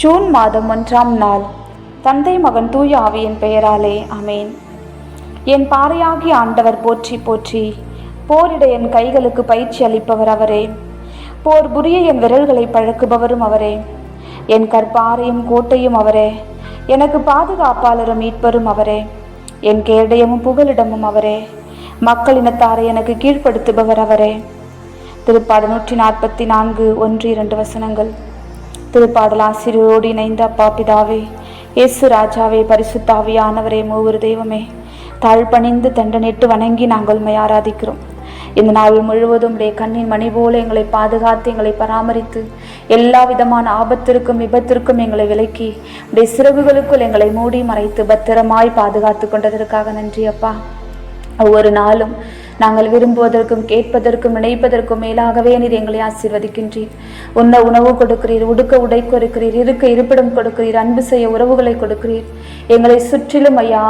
June மாதம் ஒன்றாம் நாள். தந்தை மகன் தூய ஆவியின் பெயராலே அமேன் என் பாறையாகி ஆண்டவர் போற்றி போற்றி. போரிட என் கைகளுக்கு பயிற்சி அளிப்பவர் அவரே. போர் புரிய என் விரல்களை பழக்குபவரும் அவரே. என் கற்பாறையும் கோட்டையும் அவரே. எனக்கு பாதுகாப்பாளரும் மீட்பரும் அவரே. என் கேடயமும் புகலிடமும் அவரே. மக்களினத்தாரை எனக்கு கீழ்ப்படுத்துபவர் அவரே. திருப்பாடு நூற்றி நாற்பத்தி நான்கு ஒன்று இரண்டு வசனங்கள். திருப்பாடல் ஆசிரியரோடு இணைந்த அப்பா பிதாவே இயேசு ராஜாவே பரிசுத்தாவியானவரே மூவர் தெய்வமே தாழ்பணிந்து தண்டனிட்டு வணங்கி நாங்கள் உண்மை ஆராதிக்கிறோம். இந்த நாள் முழுவதும் உடைய கண்ணின் மணி போல எங்களை பாதுகாத்து எங்களை பராமரித்து எல்லா விதமான ஆபத்திற்கும் விபத்திற்கும் எங்களை விலக்கி உடைய சிறகுகளுக்குள் எங்களை மூடி மறைத்து பத்திரமாய் பாதுகாத்து கொண்டதற்காக நன்றி அப்பா. ஒவ்வொரு நாளும் நாங்கள் விரும்புவதற்கும் கேட்பதற்கும் நினைப்பதற்கும் மேலாகவே நீர் எங்களை ஆசீர்வதிக்கின்றீர். உண்ண உணவு கொடுக்கிறீர் உடுக்க உடை கொடுக்கிறீர் இருக்க இருப்பிடம் கொடுக்கிறீர் அன்பு செய்ய உறவுகளை கொடுக்கிறீர். எங்களை சுற்றிலும் ஐயா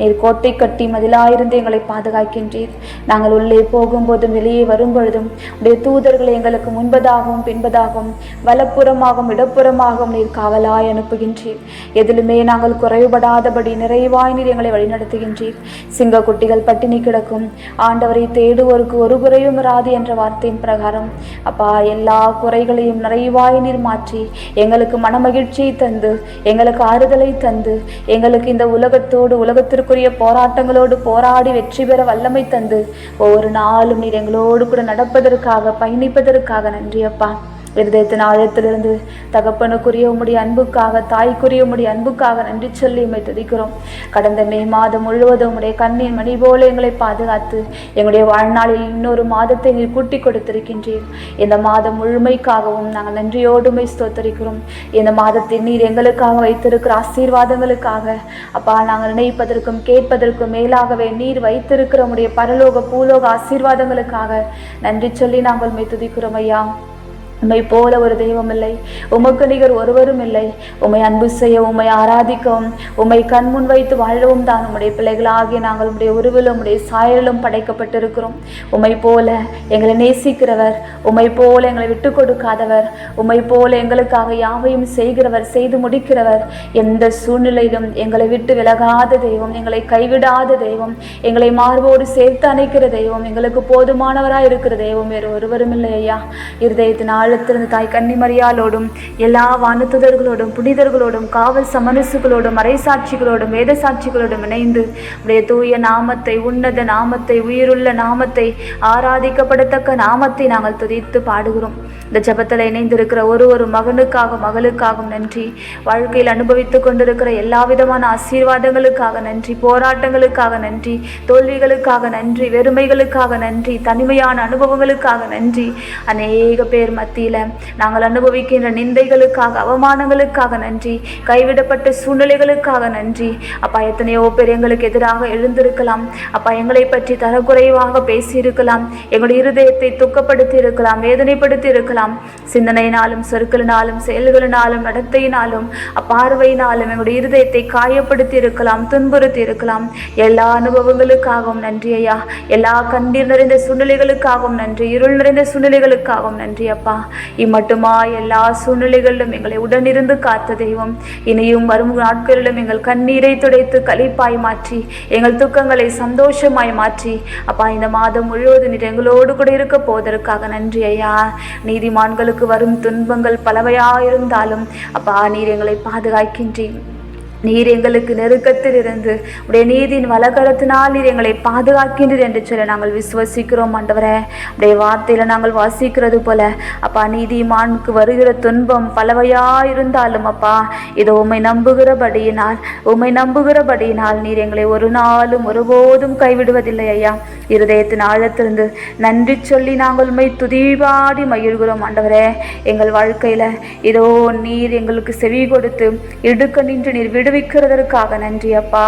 நீர் கோட்டை கட்டி மதிலாயிருந்து எங்களை பாதுகாக்கின்றீர். நாங்கள் உள்ளே போகும்போதும் வெளியே வரும்பொழுதும் உடைய தூதர்களை எங்களுக்கு முன்பதாகவும் பின்பதாகவும் வலப்புறமாகவும் இடப்புறமாகவும் நீர் காவலாய் அனுப்புகின்றீர். எதிலுமே நாங்கள் குறைவுபடாதபடி நிறைவாய் நீர் எங்களை வழிநடத்துகின்றீர். சிங்க குட்டிகள் பட்டினி கிடக்கும் ஆண்டவர் தேடுவோருக்கு ஒரு குறையும் இராது என்ற வார்த்தையின் பிரகாரம் அப்பா எல்லா குறைகளையும் நிறைவாய் நீர் மாற்றி எங்களுக்கு மனமகிழ்ச்சியை தந்து எங்களுக்கு ஆறுதலை தந்து எங்களுக்கு இந்த உலகத்தோடு உலகத்திற்குரிய போராட்டங்களோடு போராடி வெற்றி பெற வல்லமை தந்து ஒவ்வொரு நாளும் நீர் எங்களோடு கூட நடப்பதற்காக பயணிப்பதற்காக நன்றி அப்பா. இருதயத்தின் ஆழத்திலிருந்து தகப்பனுக்குரிய உம்முடைய அன்புக்காக தாய்க்குரிய உம்முடைய அன்புக்காக நன்றி சொல்லி உண்மை துதிக்கிறோம். கடந்த மே மாதம் முழுவதும் உடைய கண்ணின் மணி போல எங்களை பாதுகாத்து எங்களுடைய வாழ்நாளில் இன்னொரு மாதத்தை நீர் கூட்டி கொடுத்திருக்கின்றீர். இந்த மாதம் முழுமைக்காகவும் நாங்கள் நன்றியோடுமை ஸ்தோத்தரிக்கிறோம். இந்த மாதத்தில் நீர் எங்களுக்காக வைத்திருக்கிற ஆசீர்வாதங்களுக்காக அப்பா நாங்கள் நினைப்பதற்கும் கேட்பதற்கும் மேலாகவே நீர் வைத்திருக்கிற உடைய பரலோக பூலோக ஆசீர்வாதங்களுக்காக நன்றி சொல்லி நாங்கள் உண்மை துதிக்கிறோம் ஐயா. உம்மை போல ஒரு தெய்வம் இல்லை உமக்கு நிகர் ஒருவரும் இல்லை. உம்மை அன்பு செய்ய உம்மை ஆராதிக்கவும் உம்மை கண்முன் வைத்து வாழவும் தான் உம்முடைய பிள்ளைகளாகிய நாங்கள் உம்முடைய உருவிலும் உம்முடைய சாயலும் படைக்கப்பட்டிருக்கிறோம். உம்மை போல எங்களை நேசிக்கிறவர் உம்மை போல எங்களை விட்டு கொடுக்காதவர் உம்மை போல எங்களுக்காக யாவையும் செய்கிறவர் செய்து முடிக்கிறவர் எந்த சூழ்நிலையிலும் எங்களை விட்டு விலகாத தெய்வம் எங்களை கைவிடாத தெய்வம் எங்களை மார்போடு சேர்த்து அணைக்கிற தெய்வம் எங்களுக்கு போதுமானவராக இருக்கிற தெய்வம் வேறு ஒருவரும் இல்லை ஐயா. இருதயத்தினால் ஆழத்திலிருந்து தாய் கன்னிமரியாலோடும் எல்லா வானத்துதர்களோடும் புனிதர்களோடும் காவல் சமரசுகளோடும் மறைசாட்சிகளோடும் வேத சாட்சிகளோடும் இணைந்து உடைய தூய நாமத்தை உன்னத நாமத்தை உயிருள்ள நாமத்தை ஆராதிக்கப்படத்தக்க நாமத்தை நாங்கள் துதித்து பாடுகிறோம். இந்த ஜபத்தில் இணைந்திருக்கிற ஒரு ஒரு மகனுக்காக மகளுக்காகவும் நன்றி. வாழ்க்கையில் அனுபவித்து கொண்டிருக்கிற எல்லா விதமான ஆசீர்வாதங்களுக்காக நன்றி போராட்டங்களுக்காக நன்றி தோல்விகளுக்காக நன்றி வெறுமைகளுக்காக நன்றி தனிமையான அனுபவங்களுக்காக நன்றி. அநேக பேர் மத்திய மத்தியில் நாங்கள் அனுபவிக்கின்ற நிந்தைகளுக்காக அவமானங்களுக்காக நன்றி கைவிடப்பட்ட சூழ்நிலைகளுக்காக நன்றி. அப்பா எத்தனையோ பேர் எங்களுக்கு எதிராக எழுந்திருக்கலாம். அப்பா எங்களை பற்றி தரக்குறைவாக பேசியிருக்கலாம். எங்களுடைய இருதயத்தை துக்கப்படுத்தி இருக்கலாம் வேதனைப்படுத்தி இருக்கலாம் சிந்தனையினாலும் சொற்களினாலும் செயல்களினாலும் நடத்தையினாலும் பார்வையினாலும் எங்களுடைய இருதயத்தை காயப்படுத்தி இருக்கலாம் துன்புறுத்தி இருக்கலாம் எல்லா அனுபவங்களுக்காகவும் நன்றி ஐயா. எல்லா கண்ணீர் நிறைந்த சூழ்நிலைகளுக்காகவும் நன்றி இருள் நிறைந்த சூழ்நிலைகளுக்காகவும் நன்றி அப்பா. இம்மட்டுமா எல்லா சூழ்நிலைகளிலும் எங்களை உடனிருந்து காத்த தெய்வம். இனியும் வரும் நாட்களிலும் எங்கள் கண்ணீரை துடைத்து கழிப்பாய் மாற்றி எங்கள் துக்கங்களை சந்தோஷமாய் மாற்றி. அப்பா இந்த மாதம் முழுவதும் நீர் எங்களோடு கூட இருக்க போவதற்காக நன்றி ஐயா. நீதிமான்களுக்கு வரும் துன்பங்கள் பலவையாயிருந்தாலும் அப்பா நீர் எங்களை பாதுகாக்கின்றீர். நீர் எங்களுக்கு நெருக்கத்தில் இருந்து உடைய நீதியின் வலகரத்தினால் நீர் எங்களை பாதுகாக்கின்றீர் என்று சொல்ல நாங்கள் விசுவசிக்கிறோம் ஆண்டவரே. உடைய வார்த்தையில் நாங்கள் வாசிக்கிறது போல அப்பா நீதிமானுக்கு வருகிற துன்பம் பலவையா இருந்தாலும் அப்பா இதோ உம்மை நம்புகிறபடியினால் உம்மை நம்புகிறபடியினால் நீர் எங்களை ஒரு நாளும் ஒருபோதும் கைவிடுவதில்லை ஐயா. இருதயத்தின் ஆழத்திலிருந்து நன்றி சொல்லி நாங்கள் உண்மை துதிபாடி மகிழ்கிறோம் ஆண்டவரே. எங்கள் வாழ்க்கையில் இதோ நீர் எங்களுக்கு செவி கொடுத்து இடுக்க நின்று நீர் விடு விடுவிக்கிறதற்காக நன்றி அப்பா.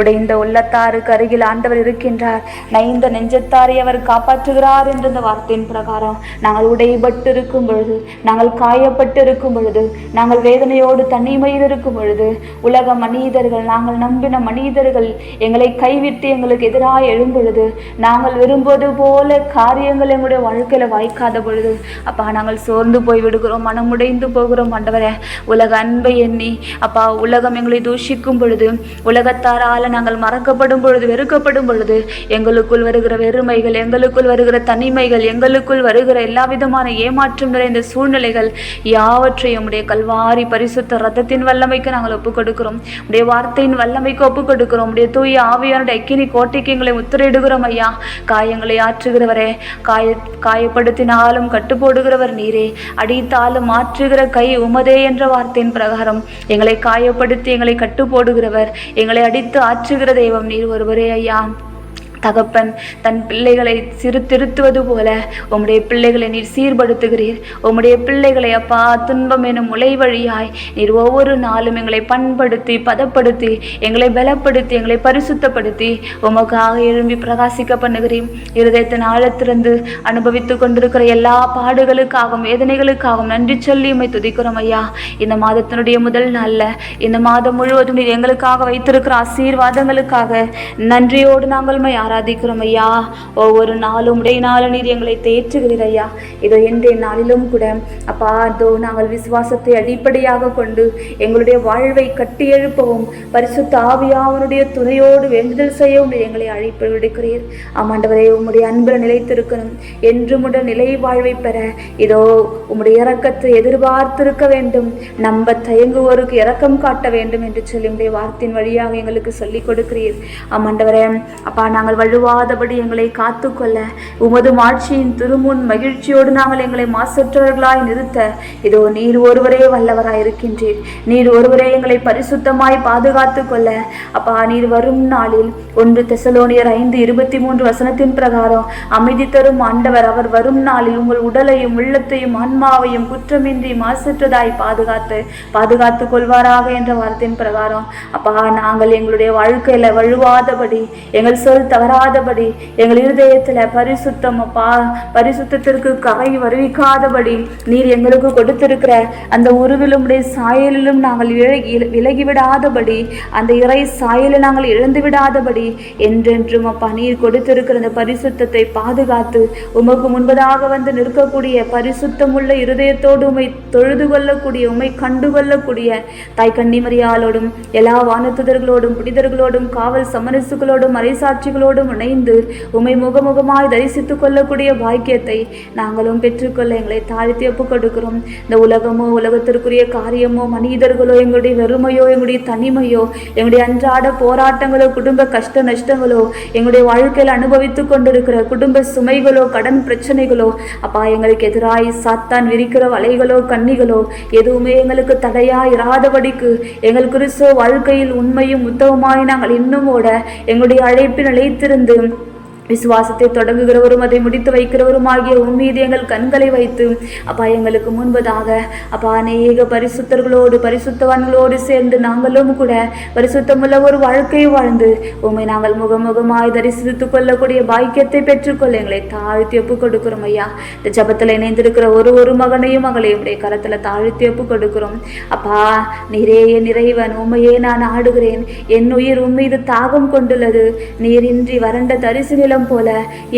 உடைந்த உள்ளத்தாருக்கு அருகில் ஆண்டவர் இருக்கின்றார். நைந்த நெஞ்சத்தாரை அவர் காப்பாற்றுகிறார் என்ற இந்த வார்த்தையின் பிரகாரம். நாங்கள் உடைபட்டு இருக்கும் பொழுது நாங்கள் காயப்பட்டு இருக்கும் பொழுது நாங்கள் வேதனையோடு தனிமையில் இருக்கும் பொழுது உலக மனிதர்கள் நாங்கள் நம்பின மனிதர்கள் எங்களை கைவிட்டு எங்களுக்கு எதிராக எழும் பொழுது நாங்கள் விரும்புவது போல காரியங்கள் எங்களுடைய வாழ்க்கையில வாய்க்காத பொழுது அப்பா நாங்கள் சோர்ந்து போய் விடுகிறோம் மனமுடைந்து போகிறோம் ஆண்டவரே. உலக அன்பை எண்ணி அப்பா உலகம் எங்களை தூஷிக்கும் பொழுது உலகத்தாரால நாங்கள் மறக்கப்படும் பொழுது வெறுக்கப்படும் பொழுது எங்களுக்குள் வருகிற வெறுமைகள் எங்களுக்குள் வருகிற தனிமைகள் எங்களுக்குள் வருகிற எல்லா விதமான ஏமாற்றம் நிறைந்த சூழ்நிலைகள் யாவற்றையும் உடைய கல்வாரி பரிசுத்த ரத்தத்தின் வல்லமைக்கு நாங்கள் ஒப்புக் கொடுக்கிறோம். உடைய வார்த்தையின் வல்லமைக்கு ஒப்புக் கொடுக்கிறோம். உடைய தூய ஆவியானுடைய அக்கினி கோட்டைக்கு எங்களை முத்திரையிடுகிறோம் ஐயா. காயங்களை ஆற்றுகிறவரே காய காயப்படுத்தினாலும் கட்டுப்போடுகிறவர் நீரே. அடித்தாலும் மாற்றுகிற கை உமதே என்ற வார்த்தையின் பிரகாரம். எங்களை காயப்படுத்தி எங்களை கட்டுப்போடுகிறவர். எங்களை அடித்து ஆற்றுகிற தெய்வம் நீர் ஒருவரே ஐயா. தகப்பன் தன் பிள்ளைகளை சிறு திருத்துவது போல உம்முடைய பிள்ளைகளை நீர் சீர்படுத்துகிறீர். உம்முடைய பிள்ளைகளை அப்பா துன்பம் எனும் முளை வழியாய் நீர் ஒவ்வொரு நாளும் எங்களை பண்படுத்தி பதப்படுத்தி எங்களை பலப்படுத்தி எங்களை பரிசுத்தப்படுத்தி உமக்காக எழும்பி பிரகாசிக்க பண்ணுகிறீர். இருதயத்தின் ஆழத்திறந்து அனுபவித்து கொண்டிருக்கிற எல்லா பாடுகளுக்காகவும் வேதனைகளுக்காகவும் நன்றி சொல்லி உம்மை துதிக்கிறோம் ஐயா. இந்த மாதத்தினுடைய முதல் நாளில் இந்த மாதம் முழுவதும் நீர் எங்களுக்காக வைத்திருக்கிற ஆசீர்வாதங்களுக்காக நன்றியோடு நாங்கள் மையா ஆராதிக்கிறோம் ஐயா. ஒவ்வொரு நாளும் உடைய நாளும் நீர் எங்களை தேற்றுகிறீர் ஐயா. இதோ இன்றைய நாளிலும் கூட அப்பா அதோ நாங்கள் விசுவாசத்தை அடிப்படையாக கொண்டு எங்களுடைய வாழ்வை கட்டி எழுப்பவும் பரிசுத்த ஆவியாவனுடைய துணையோடு வேண்டுதல் செய்யவும் எங்களை அழைப்பு விடுக்கிறீர். ஆமாண்டவரே உம்முடைய அன்பில் நிலைத்திருக்கணும். என்று முட நிலை வாழ்வை பெற இதோ உம்முடைய இறக்கத்தை எதிர்பார்த்திருக்க வேண்டும். நம்ப தயங்குவோருக்கு இறக்கம் காட்ட வேண்டும் என்று சொல்லி உடைய வார்த்தையின் வழியாக எங்களுக்கு சொல்லிக் கொடுக்கிறீர். ஆமாண்டவரே அப்பா நாங்கள் வழுவாதபடி எங்களை காத்துக்கொள்ள உமது மாட்சியின் திருமுன் மகிழ்ச்சியோடு நாங்கள் எங்களை மாசற்றவர்களாய் நிறுத்த இதோ நீர் ஒருவரே வல்லவராய் இருக்கின்றீர். நீர் ஒருவரே எங்களை பரிசுத்தமாய் பாதுகாத்து கொள்ள அப்பா நீர் வரும் நாளில் ஒன்று தெசலோனியர் ஐந்து இருபத்தி மூன்று வசனத்தின் பிரகாரம் அமைதி தரும் ஆண்டவர் அவர் வரும் நாளில் உங்கள் உடலையும் உள்ளத்தையும் ஆன்மாவையும் குற்றமின்றி மாசற்றதாய் பாதுகாத்து பாதுகாத்து கொள்வாராக என்ற வார்த்தையின் பிரகாரம். அப்பா நாங்கள் எங்களுடைய வாழ்க்கையில வழுவாதபடி எங்கள் சொல் தவறாதபடி எங்கள் இருதயத்தில் பரிசுத்தம் பா பரிசுத்தத்திற்கு கரை வருவிக்காதபடி நீர் எங்களுக்கு கொடுத்திருக்கிற அந்த உருவிலும் உடைய சாயலிலும் நாங்கள் விலகி விலகி விடாதபடி அந்த இறை சாயலை நாங்கள் இழந்து விடாதபடி என்றென்றும் அப்பா நீர் கொடுத்திருக்கிற அந்த பரிசுத்தத்தை பாதுகாத்து உமக்கு முன்பதாக வந்து நிற்கக்கூடிய பரிசுத்தமுள்ள இருதயத்தோடு உமை தொழுது கொள்ளக்கூடிய உமை கண்டு கொள்ளக்கூடிய தாய் கன்னிமரியாலோடும் எல்லா வானத்துதர்களோடும் புனிதர்களோடும் காவல் சமரசுகளோடும் மறைசாட்சிகளோடும் இணைந்து உமை முகமுகமாய் தரிசித்துக் கொள்ளக்கூடிய பாக்கியத்தை நாங்களும் பெற்றுக்கொள்ள எங்களை தாழ்த்தி ஒப்புக் கொடுக்கிறோம் இந்த உலகமோ உலகத்திற்குரிய காரியமோ மனிதர்களோ எங்களுடைய வெறுமையோ எங்களுடைய தனிமையோ எங்களுடைய அன்றாட போராட்டங்களோ குடும்ப கஷ்ட நஷ்டங்களோ எங்களுடைய வாழ்க்கையில் அனுபவித்துக் கொண்டிருக்கிற குடும்ப சுமைகளோ கடன் பிரச்சனைகளோ அப்பா எங்களுக்கு எதிராய் சாத்தான் விரிக்கிற வலைகளோ கண்ணிகளோ எதுவுமே எங்களுக்கு தடையா இராதபடிக்கு எங்கள் கிறிஸ்துவ வாழ்க்கையில் உண்மையும் உத்தவமாய் நாங்கள் இன்னும் ஓட எங்களுடைய அழைப்பில் நிலைத்திருந்து விசுவாசத்தை தொடங்குகிறவரும் அதை முடித்து வைக்கிறவரும் ஆகிய உம்மீது எங்கள் கண்களை வைத்து அப்பா எங்களுக்கு முன்பதாக அப்பா அநேக பரிசுத்தர்களோடு பரிசுத்தவான்களோடு சேர்ந்து நாங்களும் கூட பரிசுத்தமுள்ள ஒரு வாழ்க்கையை வாழ்ந்து உம்மை நாங்கள் முகமுகமாய் தரிசித்துக் கொள்ளக்கூடிய பாக்கியத்தை பெற்றுக்கொள்ள எங்களை தாழ்த்தி ஒப்பு கொடுக்கிறோம் ஐயா. இந்த ஜபத்தில் இணைந்திருக்கிற ஒரு ஒரு மகனையும் மகளையும் உடைய கரத்தில் தாழ்த்தி ஒப்பு கொடுக்கிறோம். அப்பா நீரே நிறைவன் உண்மையே நான் ஆடுகிறேன். என் உயிர் உண்மீது தாகம் கொண்டுள்ளது. நீரின்றி வறண்ட தரிசு நிலம் போல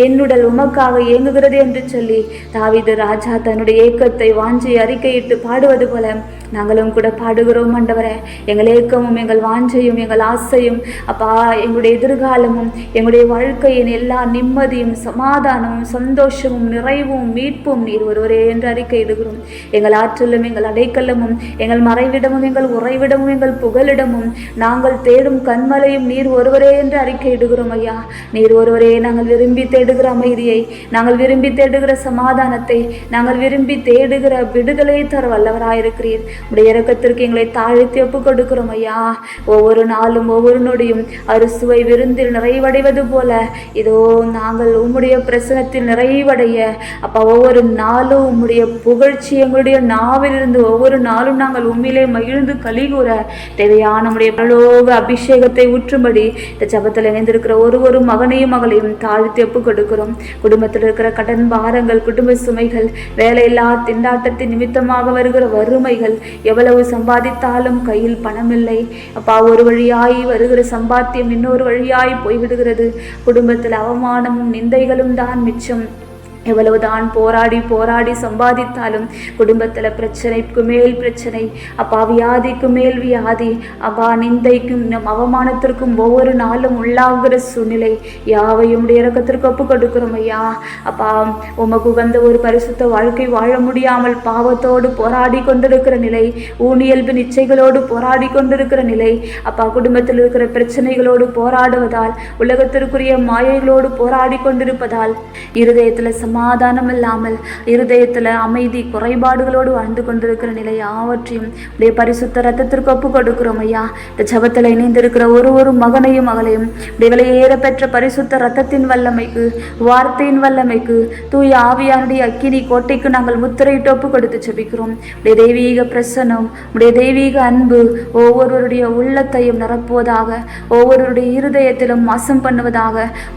என்னுடல் உமக்காக இயங்குகிறது என்று சொல்லி தாவிது ராஜா தன்னுடைய ஏக்கத்தை வாஞ்சி அறிக்கையிட்டு பாடுவது போல நாங்களும் கூட பாடுகிறோம் ஆண்டவரே. எங்கள் ஏக்கமும் எங்கள் வாஞ்சையும் எங்கள் ஆசையும் அப்பா எங்களுடைய எதிர்காலமும் எங்களுடைய வாழ்க்கையின் எல்லா நிம்மதியும் சமாதானமும் சந்தோஷமும் நிறைவும் மீட்பும் நீர் ஒருவரே என்று அறிக்கையிடுகிறோம் எங்கள் ஆற்றலும் எங்கள் அடைக்கலமும் எங்கள் மறைவிடமும் எங்கள் உறைவிடமும் எங்கள் புகலிடமும் நாங்கள் தேடும் கண்மலையும் நீர் ஒருவரே என்று அறிக்கையிடுகிறோம் ஐயா. நீர் ஒருவரே நாங்கள் விரும்பி தேடுகிற அமைதியை நாங்கள் விரும்பி தேடுகிற சமாதானத்தை நாங்கள் விரும்பி தேடுகிற விடுதலையை தர வல்லவராயிருக்கிறீர் உடைய இறக்கத்திற்கு எங்களை தாழ்த்தி ஒப்பு கொடுக்கிறோம் ஐயா. ஒவ்வொரு நாளும் ஒவ்வொரு நொடியும் அறுசுவை விருந்தில் நிறைவடைவது போல இதோ நாங்கள் உம்முடைய பிரசனத்தில் நிறைவடைய அப்போ ஒவ்வொரு நாளும் உம்முடைய புகழ்ச்சி எங்களுடைய நாவிலிருந்து ஒவ்வொரு நாளும் நாங்கள் உண்மையிலே மகிழ்ந்து கலிகூற தேவையான நம்முடைய பரலோக அபிஷேகத்தை ஊற்றும்படி இந்த ஜபத்தில் இணைந்திருக்கிற ஒரு ஒரு மகனையும் மகளையும் தாழ்த்தி ஒப்பு கொடுக்கிறோம். குடும்பத்தில் இருக்கிற கடன் பாரங்கள் குடும்ப சுமைகள் வேலையில்லா திண்டாட்டத்தின் நிமித்தமாக வருகிற வறுமைகள் எவ்வளவு சம்பாதித்தாலும் கையில் பணமில்லை அப்பா ஒரு வழியாய் வருகிற சம்பாத்தியம் இன்னொரு வழியாய் போய்விடுகிறது. குடும்பத்தில் அவமானமும் நிந்தைகளும் தான் மிச்சம். எவ்வளவுதான் போராடி போராடி சம்பாதித்தாலும் குடும்பத்தில் பிரச்சனைக்கு மேல் பிரச்சனை அப்பா வியாதிக்கு மேல் வியாதி அப்பா நிந்தைக்கும் நம் அவமானத்திற்கும் ஒவ்வொரு நாளும் உள்ளாகிற சூழ்நிலை. யாவையும் இறக்கத்திற்கு ஒப்பு கொடுக்கிறோம் ஐயா. அப்பா உமக்கு வந்த ஒரு பரிசுத்த வாழ்க்கை வாழ முடியாமல் பாவத்தோடு போராடி கொண்டிருக்கிற நிலை ஊனியல்பு நிச்சயங்களோடு போராடி கொண்டிருக்கிற நிலை. அப்பா குடும்பத்தில் இருக்கிற பிரச்சனைகளோடு போராடுவதால் உலகத்திற்குரிய மாயைகளோடு போராடி கொண்டிருப்பதால் இருதயத்தில் சமாதானம் இல்லாமல் இருதயத்தில் அமைதி குறைபாடுகளோடு வாழ்ந்து கொண்டிருக்கிற நிலை யாவற்றையும் உடைய பரிசுத்த ரத்தத்திற்கு ஒப்பு கொடுக்கிறோம் ஐயா. இந்த ஜபத்தில் இணைந்திருக்கிற ஒரு ஒரு மகனையும் மகளையும் உடைய விலையேற பெற்ற பரிசுத்த ரத்தத்தின் வல்லமைக்கு வார்த்தையின் வல்லமைக்கு தூய ஆவியானுடைய அக்கினி கோட்டைக்கு நாங்கள் முத்திரையிட்டு ஒப்பு கொடுத்து ஜபிக்கிறோம். உடைய தெய்வீக பிரசன்னம் உடைய தெய்வீக அன்பு ஒவ்வொருவருடைய உள்ளத்தையும் நிரப்புவதாக ஒவ்வொருவருடைய இருதயத்திலும் வாசம் பண்ணுவதாக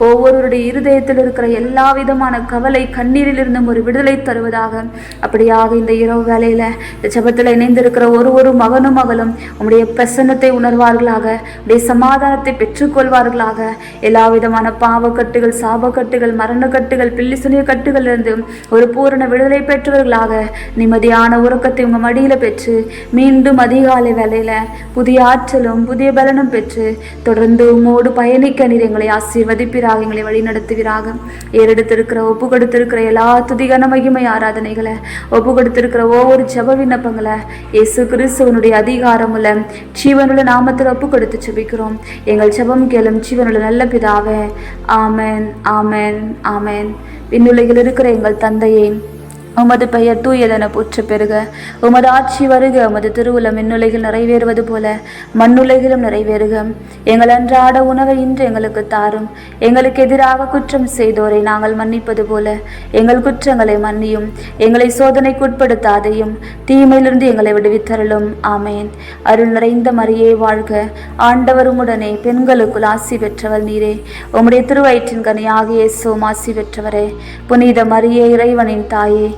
ஒவ்வொருவருடைய இருதயத்தில் இருக்கிற எல்லா விதமான கவலை விடுதலை கண்ணீரில் இருந்தும் ஒரு விடுதலை தருவதாக. அப்படியாக இந்த இரவு வேளையில இந்த ஜெபத்தில் இணைந்திருக்கிற ஒரு ஒரு மகனும் மகளும் உங்களுடைய பிரசன்னத்தை உணர்வார்களாக உடைய சமாதானத்தை பெற்றுக்கொள்வார்களாக. எல்லா விதமான பாவக்கட்டுகள் சாபக்கட்டுகள் மரணக்கட்டுகள் பில்லி சுனிய கட்டுகள் இருந்து ஒரு பூரண விடுதலை பெற்றவர்களாக நிம்மதியான உறக்கத்தை உங்க மடியில பெற்று மீண்டும் அதிகாலை வேளையில புதிய ஆற்றலும் புதிய பலனும் பெற்று தொடர்ந்து உம்மோடு பயணிக்க நீர் எங்களை ஆசீர்வதிப்பீராக எங்களை வழிநடத்துவீராக. ஏறெடுத்திருக்கிற ஒப்பு கொடுத்து கொடுத்துருக்கிற எல்லா துதிகன மகிமை ஆராதனைகளை ஒப்பு கொடுத்துருக்கிற ஒவ்வொரு ஜப விண்ணப்பங்களை இயேசு கிறிஸ்துவனுடைய அதிகாரமுள்ள ஜீவனுள்ள நாமத்தில் ஒப்பு கொடுத்து ஜெபிக்கிறோம். எங்கள் ஜபம் கேளும் ஜீவனுள்ள நல்ல பிதாவே ஆமேன் ஆமேன் ஆமேன். விண்ணுலகில் இருக்கிற எங்கள் தந்தையே உமது பெயர் தூயதென போற்று பெறுக. உமது ஆட்சி வருக உமது திருவுளம் மின்னுலகில் நிறைவேறுவது போல மண்ணுலகிலும் நிறைவேறுக. எங்கள் அன்றாட உணவை இன்று எங்களுக்கு தாரும். எங்களுக்கு எதிராக குற்றம் செய்தோரை நாங்கள் மன்னிப்பது போல எங்கள் குற்றங்களை மன்னியும். எங்களை சோதனைக்கு உட்படுத்தாதையும் தீமையிலிருந்து எங்களை விடுவித்தரலும் ஆமேன். அருள் நிறைந்த மரியே வாழ்க. ஆண்டவர் உடனே பெண்களுக்குள் ஆசி பெற்றவர் நீரே. உம்முடைய திருவயிற்றின் கனியாகிய சோம் ஆசி பெற்றவரே. புனித மரியே இறைவனின் தாயே.